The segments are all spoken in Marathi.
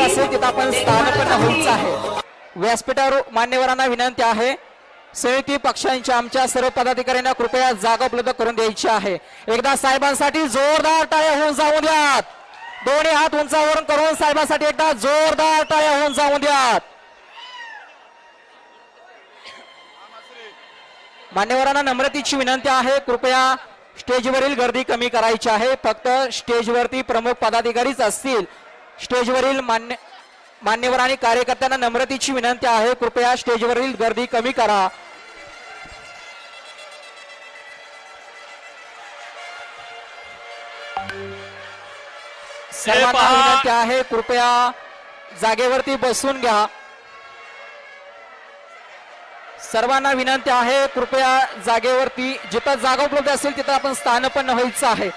असेल तिथं आपण स्थानपन्न व्हायचं आहे. व्यासपीठावर मान्यवरांना विनंती आहे संयुक्ती पक्षांच्या आमच्या सर्व पदाधिकाऱ्यांना कृपया जागा उपलब्ध करून द्यायची आहे. एकदा साहेबांसाठी जोरदार टाळ्या होऊन जाऊन द्यात. दोन्ही हात उंचावरून करून साहेबांसाठी एकदा जोरदार टाळ्या होऊन जाऊन द्यात. मान्यवरांना नम्रतेची विनंती आहे कृपया स्टेजवरील गर्दी कमी करायची आहे. फक्त स्टेजवरती प्रमुख पदाधिकारीच असतील. स्टेजवरील मान्य मान्यवर आणि कार्यकर्त्यांना नम्रतेची विनंती आहे. कृपया स्टेजवरील गर्दी कमी करा. सर्वांना. विनंती आहे कृपया जागेवरती बसून घ्या. सर्वांना विनंती आहे कृपया जागेवरती जिथं जागा उपलब्ध असेल तिथं आपण स्थानपन्न व्हायचं आहे.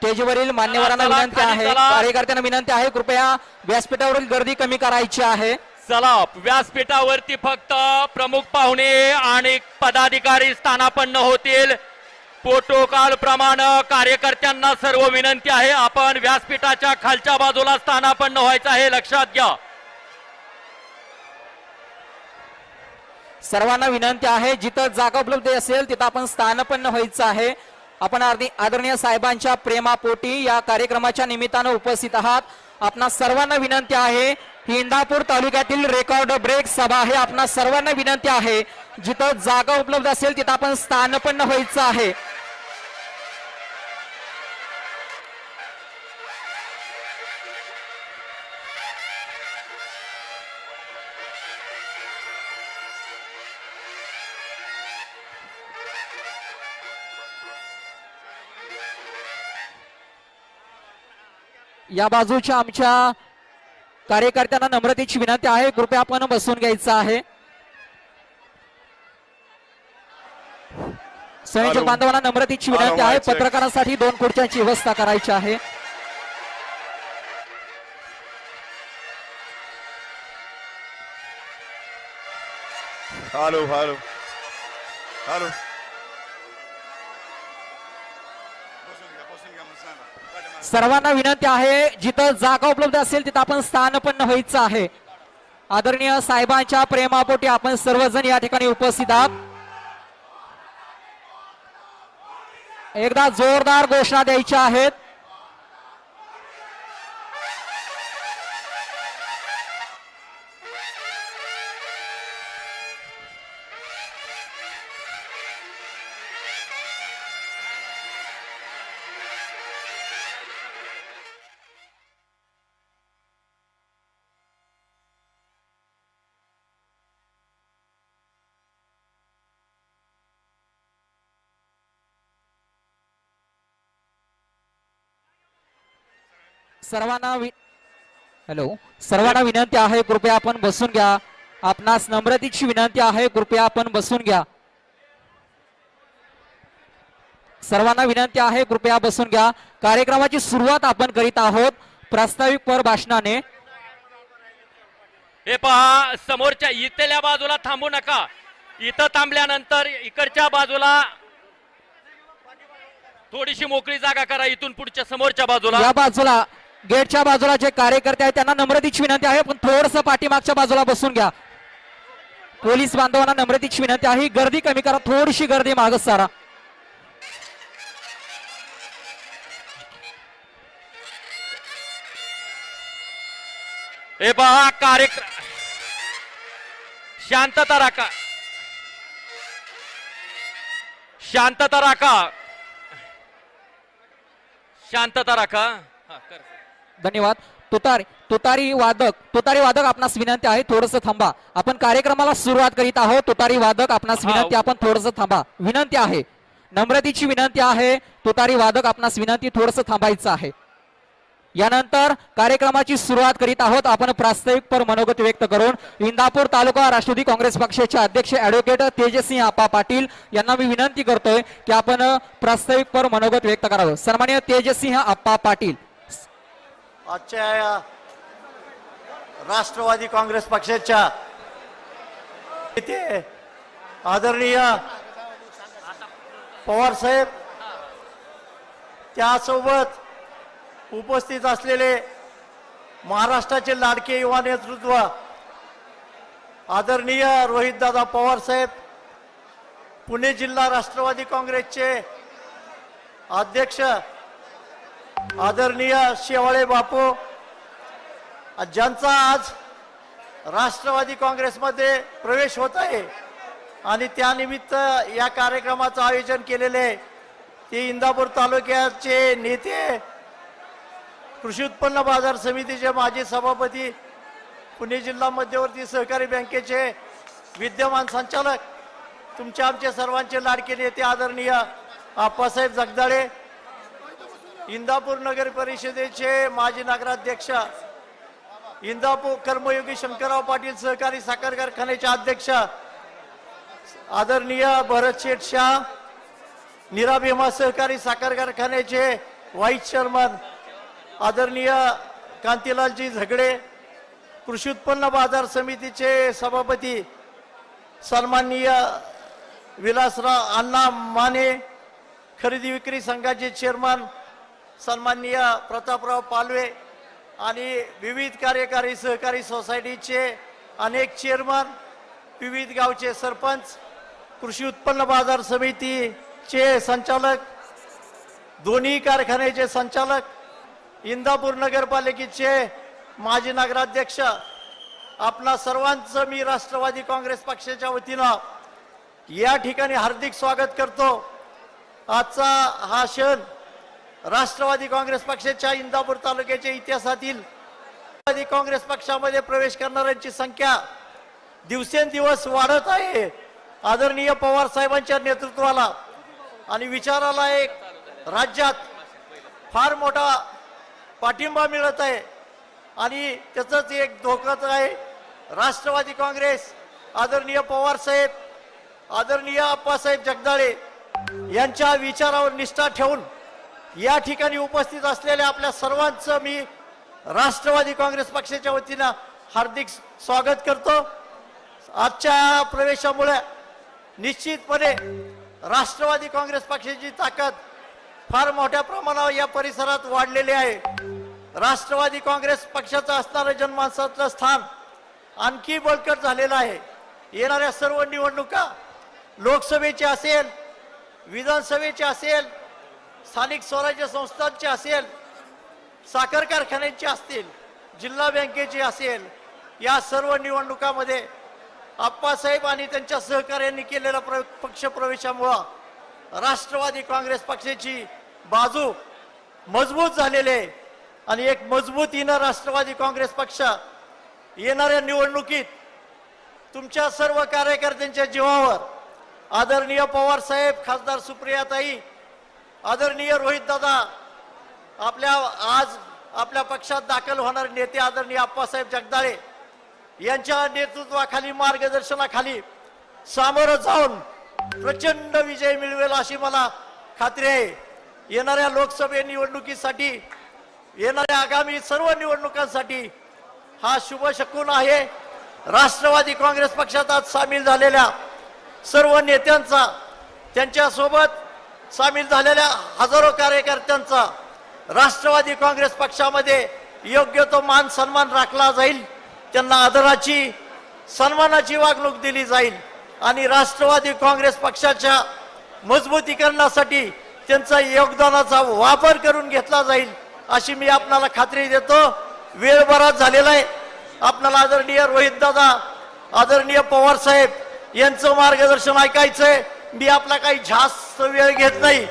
स्टेजवरील मान्यवरांना चला, विनंती खाली आहे चला. कार्यकर्त्यांना विनंती आहे कृपया व्यासपीठावरील गर्दी कमी करायची आहे. चला व्यासपीठावरती फक्त प्रमुख पाहुणे आणि पदाधिकारी स्थानापन्न होतील. प्रोटोकॉल प्रमाणे कार्यकर्त्यांना सर्व विनंती आहे. आपण व्यासपीठाच्या खालच्या बाजूला स्थानापन्न व्हायचं आहे लक्षात घ्या. सर्वांना विनंती आहे जिथं जागा उपलब्ध असेल तिथं आपण स्थानपन्न व्हायचं आहे. आपण आदरणीय साहेबांच्या प्रेमापोटी या कार्यक्रमाच्या निमित्तानं उपस्थित आहात. आपणा सर्वांना विनंती आहे ही इंदापूर तालुक्यातील रेकॉर्ड ब्रेक सभा आहे. आपणा सर्वांना विनंती आहे जिथं जागा उपलब्ध असेल तिथं आपण स्थानपन्न व्हायचं आहे. या बाजूच्या आमच्या कार्यकर्त्यांना नम्रतेची विनंती आहे. कृपया आपण बसून घ्यायचं आहे. संयोजक. बांधवांना नम्रतेची विनंती आहे. पत्रकारांसाठी दोन खुर्च्यांची व्यवस्था करायची आहे. Hello hello. हॅलो. सर्वांना विनंती आहे जिथं जागा उपलब्ध असेल तिथं आपण स्थानपन्न व्हायचं आहे. आदरणीय साहेबांच्या प्रेमापोटी आपण सर्वजण या ठिकाणी उपस्थित आहात. एकदा जोरदार घोषणा द्यायच्या आहेत. सर्वांना वि- हॅलो सर्वांना विनंती आहे कृपया आपण बसून घ्या. आपणास नम्रतेची विनंती आहे कृपया आपण बसून घ्या. सर्वांना विनंती आहे कृपया बसून घ्या. कार्यक्रमाची सुरुवात आपण करीत आहोत प्रास्ताविक पर भाषणाने. हे पहा समोरच्या इथल्या बाजूला थांबू नका. इथं थांबल्यानंतर इकडच्या बाजूला थोडीशी मोकळी जागा करा इथून पुढच्या समोरच्या बाजूला. या बाजूला गेटच्या बाजूला जे कार्यकर्ते आहेत त्यांना नम्रतेची विनंती आहे पण थोडस पाठीमागच्या बाजूला बसून घ्या. पोलीस बांधवांना नम्रतेची विनंती आहे गर्दी कमी करा थोडीशी गर्दी मागच सारा. हे पहा कार्यक्रम शांतता राखा. शांतता राखा. शांतता राखा. हा, कर. धन्यवाद. तुतारी तुतारी वादक तुतारी वादक आपणास विनंती आहे थोडस थांबा. आपण कार्यक्रमाला सुरुवात करीत आहोत. तुतारी वादक आपणास. विनंती आपण थोडस थांबा. विनंती आहे. नम्रतेची विनंती आहे. तुतारी वादक आपणास विनंती थोडस थांबायचं आहे. यानंतर कार्यक्रमाची सुरुवात करीत आहोत. आपण प्रास्ताविक पर मनोगत व्यक्त करून इंदापूर तालुका राष्ट्रवादी काँग्रेस पक्षाचे अध्यक्ष ऍडव्होकेट तेजसिंह आप्पा पाटील यांना मी विनंती करतोय की आपण प्रास्ताविक पर मनोगत व्यक्त करावं. सन्मान्य तेजसिंह आप्पा पाटील. आजच्या या राष्ट्रवादी काँग्रेस पक्षाच्या इथे आदरणीय पवार साहेब त्यासोबत उपस्थित असलेले महाराष्ट्राचे लाडके युवा नेतृत्व आदरणीय रोहितदादा पवार साहेब पुणे जिल्हा राष्ट्रवादी काँग्रेसचे अध्यक्ष आदरणीय शेवाळे बापू ज्यांचा आज राष्ट्रवादी काँग्रेसमध्ये प्रवेश होत आहे आणि त्यानिमित्त या कार्यक्रमाचं आयोजन केलेले ते इंदापूर तालुक्याचे नेते कृषी उत्पन्न बाजार समितीचे माजी सभापती पुणे जिल्हा मध्यवर्ती सहकारी बँकेचे विद्यमान संचालक तुमच्या आमचे सर्वांचे लाडके नेते आदरणीय आप्पासाहेब जगदाळे इंदापूर नगर परिषदेचे माजी नगराध्यक्ष इंदापूर कर्मयोगी शंकरराव पाटील सहकारी साखर कारखान्याचे अध्यक्ष आदरणीय भरत शेठ शाह भीमा सहकारी साखर कारखान्याचे व्हाईस चेअरमन आदरणीय कांतीलालजी झगडे कृषी उत्पन्न बाजार समितीचे सभापती सन्माननीय विलासराव अण्णा माने खरेदी विक्री संघाचे चेअरमन सन्माननीय प्रतापराव पालवे आणि विविध कार्यकारी सहकारी सोसायटीचे अनेक चेअरमन विविध गावचे सरपंच कृषी उत्पन्न बाजार समितीचे संचालक दोन्ही कारखान्याचे संचालक इंदापूर नगरपालिकेचे माजी नगराध्यक्ष आपणा सर्वांचं मी राष्ट्रवादी काँग्रेस पक्षाच्या वतीनं या ठिकाणी हार्दिक स्वागत करतो. आजचा हा क्षण राष्ट्रवादी काँग्रेस पक्षाच्या इंदापूर तालुक्याच्या इतिहासातील राष्ट्रवादी काँग्रेस पक्षामध्ये प्रवेश करणाऱ्यांची संख्या दिवसेंदिवस वाढत आहे. आदरणीय पवार साहेबांच्या नेतृत्वाला आणि विचाराला एक राज्यात फार मोठा पाठिंबा मिळत आहे. आणि त्याचंच एक धोकाच आहे राष्ट्रवादी काँग्रेस आदरणीय पवार साहेब आदरणीय आप्पासाहेब जगदाळे यांच्या विचारावर निष्ठा ठेवून या ठिकाणी उपस्थित असलेल्या आपल्या सर्वांचं मी राष्ट्रवादी काँग्रेस पक्षाच्या वतीनं हार्दिक स्वागत करतो. आजच्या प्रवेशामुळे निश्चितपणे राष्ट्रवादी काँग्रेस पक्षाची ताकद फार मोठ्या प्रमाणावर या परिसरात वाढलेली आहे. राष्ट्रवादी काँग्रेस पक्षाचं असणारं जनमानसातलं स्थान आणखी बळकट झालेलं आहे. येणाऱ्या सर्व निवडणुका लोकसभेची असेल विधानसभेची असेल स्थानिक स्वराज्य संस्थांची असेल साखर कारखान्यांची असतील जिल्हा बँकेची असेल या सर्व निवडणुकामध्ये आप्पासाहेब आणि त्यांच्या सहकार्यांनी केलेल्या प्र पक्षप्रवेशामुळं राष्ट्रवादी काँग्रेस पक्षाची बाजू मजबूत झालेले आहे. आणि एक मजबूतीनं राष्ट्रवादी काँग्रेस पक्ष येणाऱ्या निवडणुकीत तुमच्या सर्व कार्यकर्त्यांच्या जीवावर आदरणीय पवार साहेब खासदार सुप्रियाताई आदरणीय रोहित दादा आपल्या आज आपल्या पक्षात दाखल होणारे नेते आदरणीय आप्पासाहेब जगदाळे यांच्या नेतृत्वाखाली मार्गदर्शनाखाली सामोरं जाऊन प्रचंड विजय मिळवेल अशी मला खात्री आहे. येणाऱ्या लोकसभे निवडणुकीसाठी येणाऱ्या आगामी सर्व निवडणुकांसाठी हा शुभ शकून आहे. राष्ट्रवादी काँग्रेस पक्षात आज सामील झालेल्या सर्व नेत्यांचा त्यांच्यासोबत सामील झालेल्या हजारो कार्यकर्त्यांचा राष्ट्रवादी काँग्रेस पक्षामध्ये योग्य तो मान सन्मान राखला जाईल. त्यांना आदराची सन्मानाची वागणूक दिली जाईल. आणि राष्ट्रवादी काँग्रेस पक्षाच्या मजबूतीकरणासाठी त्यांचा योगदानाचा वापर करून घेतला जाईल अशी मी आपणाला खात्री देतो. वेळ बराच झालेला आहे. आपणाला आदरणीय रोहित दादा आदरणीय पवार साहेब यांचं मार्गदर्शन ऐकायचंय. मी आपला काही जास्त वेळ घेत नाही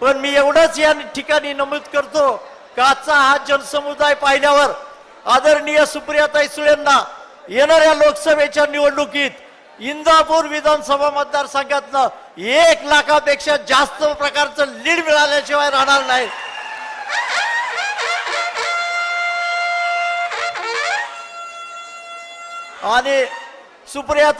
पण मी एवढंच या ठिकाणी नमूद करतो काचा हा जनसमुदाय पाहिल्यावर आदरणीय सुप्रियाताई सुळेंना येणाऱ्या लोकसभेच्या निवडणुकीत इंदापूर विधानसभा मतदारसंघातनं एक लाखापेक्षा जास्त प्रकारचं लीड मिळाल्याशिवाय राहणार नाही. आणि सुप्रिया